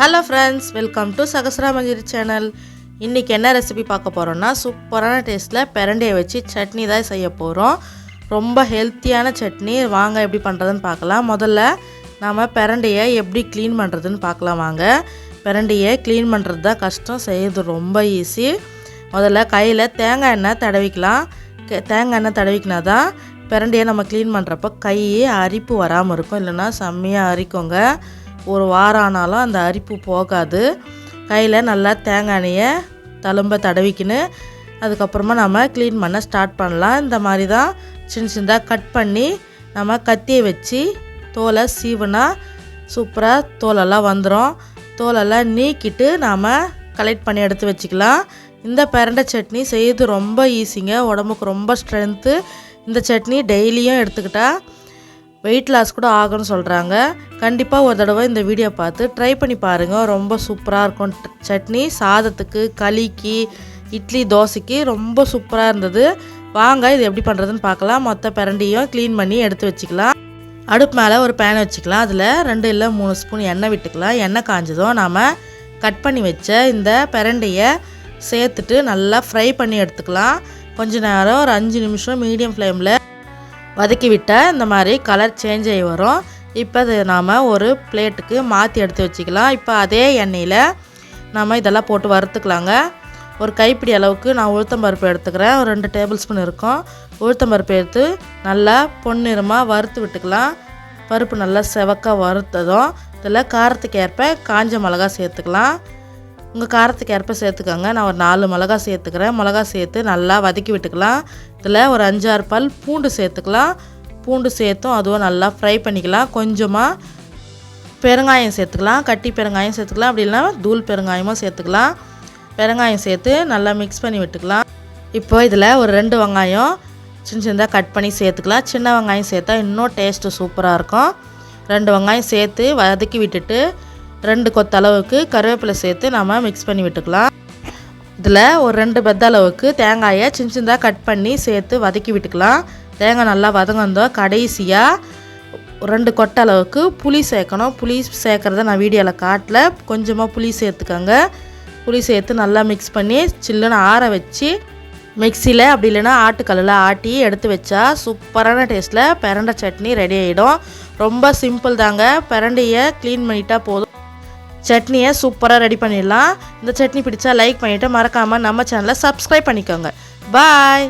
Hello friends welcome to சகசராமஞ்சிரி channel இன்றைக்கி என்ன ரெசிபி பார்க்க போகிறோன்னா சூப்பரான டேஸ்ட்டில் பிரண்டையை வச்சு சட்னி தான் செய்ய போகிறோம் ரொம்ப ஹெல்த்தியான சட்னி வாங்க எப்படி பண்ணுறதுன்னு பார்க்கலாம். முதல்ல நாம் பிரண்டையை எப்படி க்ளீன் பண்ணுறதுன்னு பார்க்கலாம் வாங்க. பிரண்டையை க்ளீன் பண்ணுறது தான் கஷ்டம் செய்யறது ரொம்ப ஈஸி முதல்ல கையில் தேங்காய் எண்ணெய் தடவிக்கலாம். தேங்காய் எண்ணெய் தடவிக்கினா தான் பிரண்டையை நம்ம க்ளீன் பண்ணுறப்ப கை அரிப்பு வராமல் இருக்கும். இல்லைன்னா செம்மையாக அரிக்குங்க. ஒரு வாரம் ஆனாலும் அந்த அரிப்பு போகாது. கையில் நல்லா தேங்காய் எண்ணெயை தழும்ப தடவிக்கின்னு அதுக்கப்புறமா நம்ம க்ளீன் பண்ண ஸ்டார்ட் பண்ணலாம். இந்த மாதிரி தான் சின்ன சின்னதாக கட் பண்ணி நம்ம கத்தியை வச்சு தோலை சீவுனா சூப்பராக தோலெல்லாம் வந்துடும் தோலெல்லாம் நீக்கிட்டு நாம் கலெக்ட் பண்ணி எடுத்து வச்சுக்கலாம். இந்த பிரண்டை சட்னி செய்யறது ரொம்ப ஈஸிங்க உடம்புக்கு ரொம்ப ஸ்ட்ரென்த்து இந்த சட்னி டெய்லியும் எடுத்துக்கிட்டால் வெயிட் லாஸ் கூட ஆகும்னு சொல்கிறாங்க கண்டிப்பாக ஒரு தடவை இந்த வீடியோ பார்த்து ட்ரை பண்ணி பாருங்கள் ரொம்ப சூப்பராக இருக்கும். சட்னி சாதத்துக்கு களிக்கு இட்லி தோசைக்கு ரொம்ப சூப்பராக இருந்தது. வாங்க இது எப்படி பண்ணுறதுன்னு பார்க்கலாம். மொத்த பிரண்டியும் க்ளீன் பண்ணி எடுத்து வச்சுக்கலாம். அடுப்பு மேலே ஒரு பேன் வச்சுக்கலாம். அதில் ரெண்டு இல்லை மூணு ஸ்பூன் எண்ணெய் விட்டுக்கலாம். எண்ணெய் காஞ்சதும் நாம் கட் பண்ணி வச்ச இந்த பிரண்டையை சேர்த்துட்டு நல்லா ஃப்ரை பண்ணி எடுத்துக்கலாம். கொஞ்ச நேரம் ஒரு அஞ்சு நிமிஷம் மீடியம் ஃப்ளேமில் வதக்கி விட்டால் இந்த மாதிரி கலர் சேஞ்ச் ஆகி வரும். இப்போ அது நாம் ஒரு பிளேட்டுக்கு மாற்றி எடுத்து வச்சுக்கலாம். இப்போ அதே எண்ணெயில் நாம் இதெல்லாம் போட்டு வறுத்துக்கலாங்க. ஒரு கைப்பிடி அளவுக்கு நான் உளுத்தம்பருப்பு எடுத்துக்கிறேன். ஒரு ரெண்டு டேபிள் ஸ்பூன் இருக்கும். உளுத்தம்பருப்பு எடுத்து நல்லா பொன்னிறமாக வறுத்து விட்டுக்கலாம். பருப்பு நல்லா செவக்க வறுத்ததும் இதில் காரத்துக்கு ஏற்ப காஞ்ச மிளகா சேர்த்துக்கலாம். உங்கள் காரத்துக்கு ஏற்ப சேர்த்துக்கோங்க. நான் ஒரு நாலு மிளகா சேர்த்துக்கிறேன். மிளகா சேர்த்து நல்லா வதக்கி விட்டுக்கலாம். இதில் ஒரு அஞ்சாறு பல் பூண்டு சேர்த்துக்கலாம். பூண்டு சேர்த்தும் அதுவும் நல்லா ஃப்ரை பண்ணிக்கலாம். கொஞ்சமாக பெருங்காயம் சேர்த்துக்கலாம். கட்டி பெருங்காயம் சேர்த்துக்கலாம். அப்படி இல்லைன்னா தூள் பெருங்காயமும் சேர்த்துக்கலாம். பெருங்காயம் சேர்த்து நல்லா மிக்ஸ் பண்ணி விட்டுக்கலாம். இப்போ இதில் ஒரு ரெண்டு வெங்காயம் சின்ன சின்னதாக கட் பண்ணி சேர்த்துக்கலாம். சின்ன வெங்காயம் சேர்த்தா இன்னும் டேஸ்ட்டு சூப்பராக இருக்கும். ரெண்டு வெங்காயம் சேர்த்து வதக்கி விட்டுட்டு ரெண்டு கொத்த அளவுக்கு கருவேப்பிலை சேர்த்து நம்ம மிக்ஸ் பண்ணி விட்டுக்கலாம். இதில் ஒரு ரெண்டு பெத்த அளவுக்கு தேங்காயை சின்ன சின்னதாக கட் பண்ணி சேர்த்து வதக்கி விட்டுக்கலாம். தேங்காய் நல்லா வதங்கந்தோம் கடைசியாக ரெண்டு கொட்டை அளவுக்கு புளி சேர்க்கணும். புளி சேர்க்குறத நான் வீடியோவில் காட்டல. கொஞ்சமாக புளி சேர்த்துக்கோங்க. புளி சேர்த்து நல்லா மிக்ஸ் பண்ணி சில்லுன்னு ஆற வச்சு மிக்சியில் அப்படி இல்லைன்னா ஆட்டுக்கல்லில் ஆட்டி எடுத்து வச்சா சூப்பரான டேஸ்ட்டில் பிரண்டை சட்னி ரெடி ஆகிடும் ரொம்ப சிம்பிள் தாங்க. பிரண்டையை க்ளீன் பண்ணிட்டா போதும். சட்னியை சூப்பராக ரெடி பண்ணிடலாம். இந்த சட்னி பிடிச்சா லைக் பண்ணிவிட்டு மறக்காமல் நம்ம சேனலை சப்ஸ்கிரைப் பண்ணிக்கோங்க. பாய்